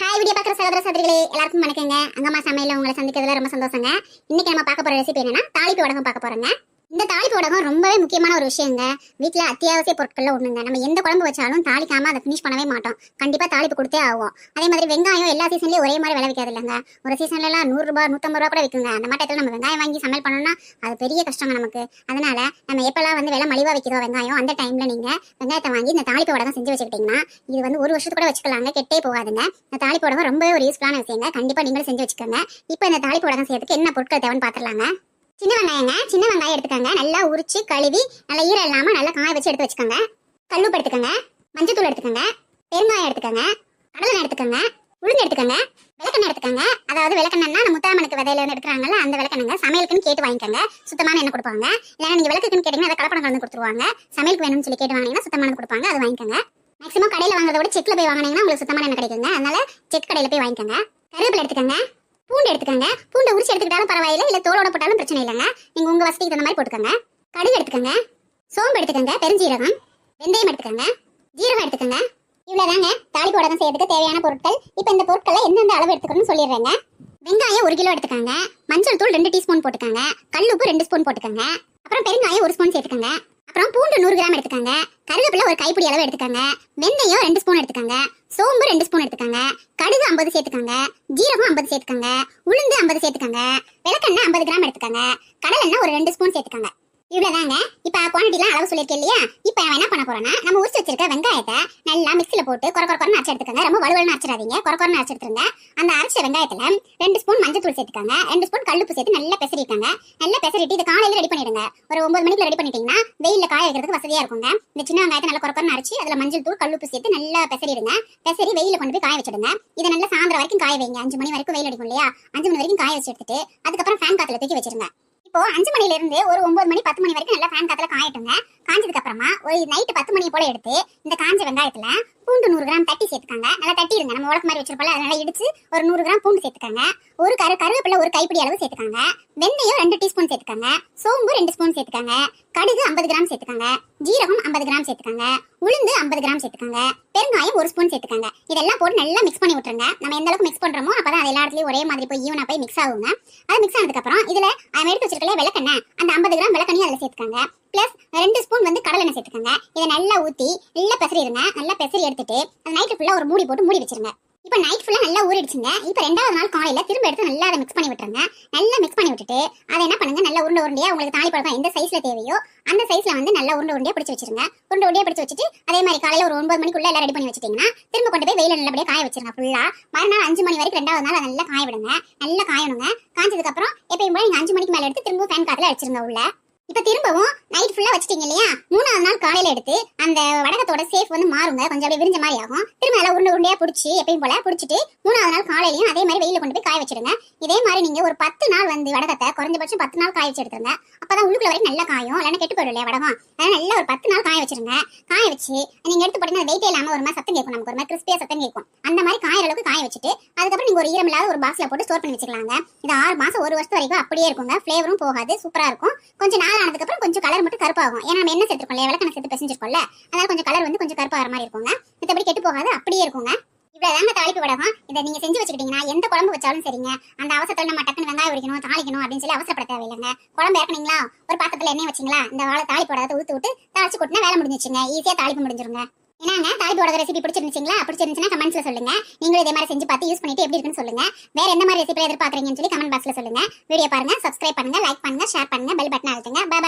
Hi video பார்க்குற சகோதர சகோதரிகளே எல்லாருக்கும் வணக்கங்க. அங்கம்மா சமையல உங்களை சந்திக்கிறதுல ரொம்ப சந்தோஷங்க. இன்னைக்கு நம்ம பார்க்க போற ரெசிபி என்னன்னா தாளிப்பு வடகம் பார்க்க போகிறோங்க இந்த தாளிப்பு வடகம் ரொம்பவே முக்கியமான ஒரு விஷயங்க. வீட்டில் அத்தியாவசிய பொருட்கள்ல ஒண்ணுங்க. நம்ம எந்த குழம்பு வச்சாலும் தாளிக்காம அதை ஃபினிஷ் பண்ணவே மாட்டோம். கண்டிப்பா தாளிப்பு கொடுத்தே ஆகும் அதே மாதிரி வெங்காயம் எல்லா சீசன்லயும் ஒரே மாதிரி விலை இல்லைங்க. ஒரு சீசன்ல எல்லாம் நூறு ரூபாய் நூத்தம்பது ரூபா கூட விற்குங்க அந்த மாட்டத்தில் நம்ம வெங்காயம் வாங்கி சமையல் பண்ணோம்னா அது பெரிய கஷ்டங்க நமக்கு. அதனால நம்ம எப்பெல்லாம் வந்து விலை மலிவா விற்கிறோம் வெங்காயம் அந்த டைம்ல நீங்க வெங்காயத்தை வாங்கி இந்த தாளிப்பு வடகம் செஞ்சு வச்சுக்கிட்டீங்கன்னா இது வந்து ஒரு வருஷத்து கூட வச்சுக்கலாங்க. கெட்டே போகாதுங்க. இந்த தாளிப்பு வடகம் ரொம்பவே ஒரு யூஸ்ஃபுல்லான விஷயங்க. கண்டிப்பா நீங்களும் செஞ்சு வச்சுக்கோங்க. இப்போ இந்த தாளிப்பு வடகம் செய்யறதுக்கு என்ன பொருட்கள் தேவைன்னு பார்த்துடலாங்க சின்ன வெங்காயங்க சின்ன வெங்காயம் எடுத்துக்கோங்க. நல்லா உரிச்சு கழுவி நல்லா ஈரம் இல்லாமல் நல்லா காய வச்சு எடுத்து வச்சுக்கோங்க. கல்லுப்பு எடுத்துக்கோங்க. மஞ்சத்தூள் எடுத்துக்கோங்க. பெருங்காயம் எடுத்துக்கோங்க. கடலை எடுத்துக்கோங்க. உளுந்து எடுத்துக்கோங்க. விளக்கெண்ணெய் எடுத்துக்கோங்க. அதாவது விளக்கெண்ணெய்னா நம்ம முத்தாமனுக்கு விதையில இருந்து எடுக்கிறாங்கல்ல அந்த விளக்கெண்ணெய் சமையலுக்குன்னு கேட்டு வாங்கிக்கோங்க. சுத்தமான எண்ணெய் கொடுப்பாங்க. இல்லைன்னா நீங்க விளக்குக்குன்னு கேட்டீங்கன்னா அதை கலப்படம் கலந்து கொடுத்துருவாங்க. சமையலுக்கு வேணும்னு சொல்லி கேட்டு வாங்கினீங்கன்னா சுத்தமான கொடுப்பாங்க. அதை வாங்கிக்கோங்க. மேக்ஸிமம் கடையில் வாங்குறத விட செக்கில் போய் வாங்கினீங்கன்னா உங்களுக்கு சுத்தமான எண்ணெய் கிடைக்குங்க. அதனால செக் கடையில் போய் வாங்கிக்கோங்க. கருவேப்பிலை எடுத்துக்கோங்க. பூண்டு எடுத்துக்கோங்க. பூண்டை உரிச்சு எடுத்துக்கிட்டாலும் பரவாயில்லை இல்ல தோலோட போட்டாலும் பிரச்சனை இல்லைங்க. நீங்க உங்க வசதிக்கு தகுந்த மாதிரி போட்டுக்கோங்க. கடுகு எடுத்துக்கோங்க. சோம்பு எடுத்துக்கோங்க பெருஞ்சீரகம். வெந்தயம் எடுத்துக்கோங்க. ஜீரகம் எடுத்துக்கோங்க. இவ்வளவுதாங்க. தாளிப்பு உடகம் செய்யறதுக்கு தேவையான பொருட்கள். இப்போ இந்த பொருட்களை எந்தெந்த அளவு எடுத்துக்கணும்னு சொல்லிடுறேங்க. வெங்காயம் ஒரு கிலோ எடுத்துக்கோங்க. மஞ்சள் தூள் ரெண்டு டீஸ்பூன் போட்டுக்கோங்க. கல் உப்பு ரெண்டு ஸ்பூன் போட்டுக்கோங்க. அப்புறம் பெருங்காயம் ஒரு ஸ்பூன் சேர்த்துக்கோங்க. அப்புறம் பூண்டு நூறு கிராம் எடுத்துக்கோங்க. கருவேப்பிலை ஒரு கைப்பிடி அளவு எடுத்துக்கோங்க. வெந்தயம் ரெண்டு ஸ்பூன் எடுத்துக்கோங்க. சோம்பு ரெண்டு ஸ்பூன் எடுத்துக்கோங்க. கடுகு ஐம்பது சேர்த்துக்கோங்க. ஜீரகம் ஐம்பது சேர்த்துக்கோங்க. உளுந்து ஐம்பது சேர்த்துக்கோங்க. விளக்கெண்ணெய் ஐம்பது கிராம் எடுத்துக்கோங்க. கடலெண்ணெய் ஒரு ரெண்டு ஸ்பூன் சேர்த்துக்கோங்க. இவ்வளவுதாங்க. இப்ப குவான்டிட்டிலாம் அளவு சொல்லியிருக்கேன் இல்லையா? இப்ப என்ன பண்ண போறேன்னா நம்ம உரிச்சு வச்சிருக்க வெங்காயத்தை நல்லா மிக்சியில் போட்டு குறை கொரன்னு அரைச்சி எடுத்துக்கோங்க. ரொம்ப வலுவலுன்னு அரைச்சிடாதீங்க. குறை குறைன்னு அரைச்சு எடுத்துருங்க. அந்த அரைச்ச வெங்காயத்தில் ரெண்டு ஸ்பூன் மஞ்சள் தூள் சேர்த்துக்கோங்க. ரெண்டு ஸ்பூன் கல்லுப்பு சேர்த்து நல்லா பெசரிட்டாங்க நல்லா பெசரிட்டு இது காலையில் ரெடி பண்ணிடுங்க. ஒரு ஒன்பது மணிக்கு ரெடி பண்ணிட்டீங்கன்னா வெயிலில் காய வைக்கிறதுக்கு வசதியா இருக்குங்க. இந்த சின்ன வெங்காயத்தை நல்லா குறை கொரன்னு அதில் மஞ்சள் தூள் கல்லுப்பு சேர்த்து நல்லா பெசரிடுங்க பெசரி வெயிலில் கொண்டு போய் காய வச்சிடுங்க. இதை நல்லா சாயந்தரம் வரைக்கும் காய வைங்க. அஞ்சு மணி வரைக்கும் வெயில் அடிக்கும் இல்லையா அஞ்சு மணி வரைக்கும் காய வச்சு எடுத்துட்டு அதுக்கப்புறம் ஃபேன் காத்துல தூக்கி வச்சிருங்க. இப்போ அஞ்சு மணில இருந்து ஒரு ஒன்பது மணி பத்து மணி வரைக்கும் நல்லா ஃபேன் காத்துல காயட்டுங்க. காஞ்சதுக்கு அப்புறமா ஒரு நைட்டு பத்து மணி போல எடுத்து இந்த காஞ்ச வெங்காயத்துல பூண்டு நூறு கிராம் தட்டி சேர்த்துக்காங்க. நல்லா தட்டிடுங்க. நம்ம உலக மாதிரி வச்சிருப்போம்ல அதனால இடிச்சு ஒரு நூறு கிராம் பூண்டு சேர்த்துக்காங்க. ஒரு கரு கருவேப்பிலை ஒரு கைப்பிடி அளவு சேர்த்துக்காங்க. வெந்தயம் ரெண்டு டீஸ்பூன் சேர்த்துக்காங்க. சோம்பு ரெண்டு ஸ்பூன் சேர்த்துக்காங்க. கடுகு ஐம்பது கிராம் சேர்த்துக்காங்க. ஜீரகம் ஐம்பது கிராம் சேர்த்துக்காங்க. உளுந்து ஐம்பது கிராம் சேர்த்துக்கோங்க. பெருங்காயம் ஒரு ஸ்பூன் சேர்த்துக்கோங்க. இதெல்லாம் போட்டு நல்லா மிக்ஸ் பண்ணி விட்டுருங்க. நம்ம எந்த அளவுக்கு மிக்ஸ் பண்றோமோ அப்பதான் அது எல்லா ஒரே மாதிரி போய் ஈவனாக போய் மிக்ஸ் ஆகுங்க. அது மிக்ஸ் ஆனதுக்கு அப்புறம் இதுல எடுத்து வச்சிருக்கல விளக்கெண்ணெய். அந்த ஐம்பது கிராம் விளக்கெண்ணையும் அதில் சேர்த்துக்காங்க. பிளஸ் ரெண்டு ஸ்பூன் வந்து கடலை எண்ணெய் சேர்த்துக்கோங்க. இதை நல்லா ஊற்றி நல்லா பெசரிடுங்க நல்லா பெசரி எடுத்துட்டு அது நைட்டு ஃபுல்லாக ஒரு மூடி போட்டு மூடி வச்சிருங்க. இப்போ நைட் ஃபுல்லாக நல்லா ஊறிடுச்சுங்க. இப்போ ரெண்டாவது நாள் காலையில் திரும்ப எடுத்து நல்லா அதை மிக்ஸ் பண்ணி விட்டுருங்க. நல்லா மிக்ஸ் பண்ணி விட்டுட்டு அதை என்ன பண்ணுங்க? நல்லா உருண்டை உருண்டையா உங்களுக்கு தாலி பழக்கம் எந்த சைஸ்ல தேவையோ அந்த சைஸ்ல வந்து நல்லா உருண்டை உருண்டையா பிடிச்சி வச்சிருங்க. உருண்டை உருண்டையா பிடிச்சி வச்சுட்டு அதே மாதிரி காலையில ஒரு ஒன்பது மணிக்குள்ள எல்லாம் ரெடி பண்ணி வச்சிட்டிங்கன்னா திரும்ப கொண்டு போய் வெயில் நல்லபடியாக காய வச்சிருங்க ஃபுல்லாக மறுநாள் அஞ்சு மணி வரைக்கும் ரெண்டாவது நாள் நல்லா காய விடுங்க. நல்லா காயணுங்க. காய்ச்சதுக்கப்புறம் அப்புறம் எப்பயும் போல நீங்கள் அஞ்சு மணிக்கு மேலே எடுத்து திரும்ப ஃபேன் காத்துல அடிச்சிருங்க உள்ள. இப்ப திரும்பவும் நைட் ஃபுல்லா வச்சிட்டீங்க இல்லையா? மூணாவது நாள் காலையில எடுத்து அந்த வடகத்தோட சேஃப் வந்து மாறுங்க. கொஞ்சம் அப்படியே விரிஞ்ச மாதிரி ஆகும். திரும்ப எல்லாம் உருண்டை உருண்டையா பிடிச்சி எப்பயும் போல பிடிச்சிட்டு மூணாவது நாள் காலையிலயும் அதே மாதிரி வெயில கொண்டு போய் காய வச்சிருங்க. இதே மாதிரி நீங்க ஒரு பத்து நாள் வந்து வடகத்தை குறைஞ்சபட்சம் பத்து நாள் காய வச்சு எடுத்துருங்க அப்பதான் உள்ளுக்குள்ள வரைக்கும் நல்லா காயும். இல்லைன்னா கெட்டு போயிடும் இல்லையா வடகம்? அதனால நல்லா ஒரு பத்து நாள் காய வச்சிருங்க. காய வச்சு நீங்க எடுத்து போட்டீங்கன்னா வெயிட்டே இல்லாம ஒரு மாதிரி சத்தம் கேட்கும். நமக்கு ஒரு மாதிரி கிறிஸ்பியா சத்தம் கேட்கும். அந்த மாதிரி காயிற அளவுக்கு காய வச்சுட்டு அதுக்கப்புறம் நீங்க ஒரு ஈரமில்லாத ஒரு பாக்ஸ்ல போட்டு ஸ்டோர் பண்ணி வச்சுக்கலாங்க. இது ஆறு மாசம் ஒரு வருஷம் வரைக்கும் அப்படியே இருக்குங்க. ஃப்ளேவரும் போகாது சூப்பராக இருக்கும். கொஞ்சம் நாள் ஆனதுக்கப்புறம் கொஞ்சம் கலர் மட்டும் கருப்பாகும். ஏன்னா நம்ம என்ன சேர்த்துருக்கோம் இல்லையா விளக்கணக்கு சேர்த்து பிசைஞ்சிருக்கோம்ல அதனால் கொஞ்சம் கலர் வந்து கொஞ்சம் கருப்பாகிற மாதிரி இருக்குங்க. மத்தபடி கெட்டு போகாது அப்படியே இருக்குங்க. இவ்வளோதாங்க தாளிப்பு வடகம். இதை நீங்க செஞ்சு வச்சுக்கிட்டீங்கன்னா எந்த குழம்பு வச்சாலும் சரிங்க. அந்த அவசரத்தில் நம்ம டக்குன்னு வெங்காயம் உரிக்கணும் தாளிக்கணும் அப்படின்னு சொல்லி அவசரப்பட தேவையில்லைங்க. குழம்பு இறக்குனீங்களா? ஒரு பாத்திரத்தில் எண்ணெய் வச்சிங்களா? இந்த வாழை தாளிப்பு வடகத்தை ஊத்து விட்டு தாளிச்சு கொட்டினா வேலை முடிஞ்சிச்சுங்க ஈஸியாக தாளிப்பு முடிஞ்சிருங்க. என்னங்க தாலிபோட ரெசிபி பிடிச்சிருந்துச்சிங்களா? பிடிச்சிருந்துச்சுன்னா கமெண்ட்ஸ்ல சொல்லுங்க. நீங்களும் இதே மாதிரி செஞ்சு பார்த்து யூஸ் பண்ணிட்டு எப்படி இருக்குன்னு சொல்லுங்க. வேற எந்த மாதிரி ரெசிபி எதிர்பார்க்குறீங்கன்னு சொல்லி கமெண்ட் பாக்ஸ்ல சொல்லுங்க. வீடியோ பாருங்க சப்ஸ்கிரைப் பண்ணுங்க லைக் பண்ணுங்க ஷேர் பண்ணுங்க பெல் பட்டன் அழுத்துங்க. பாய்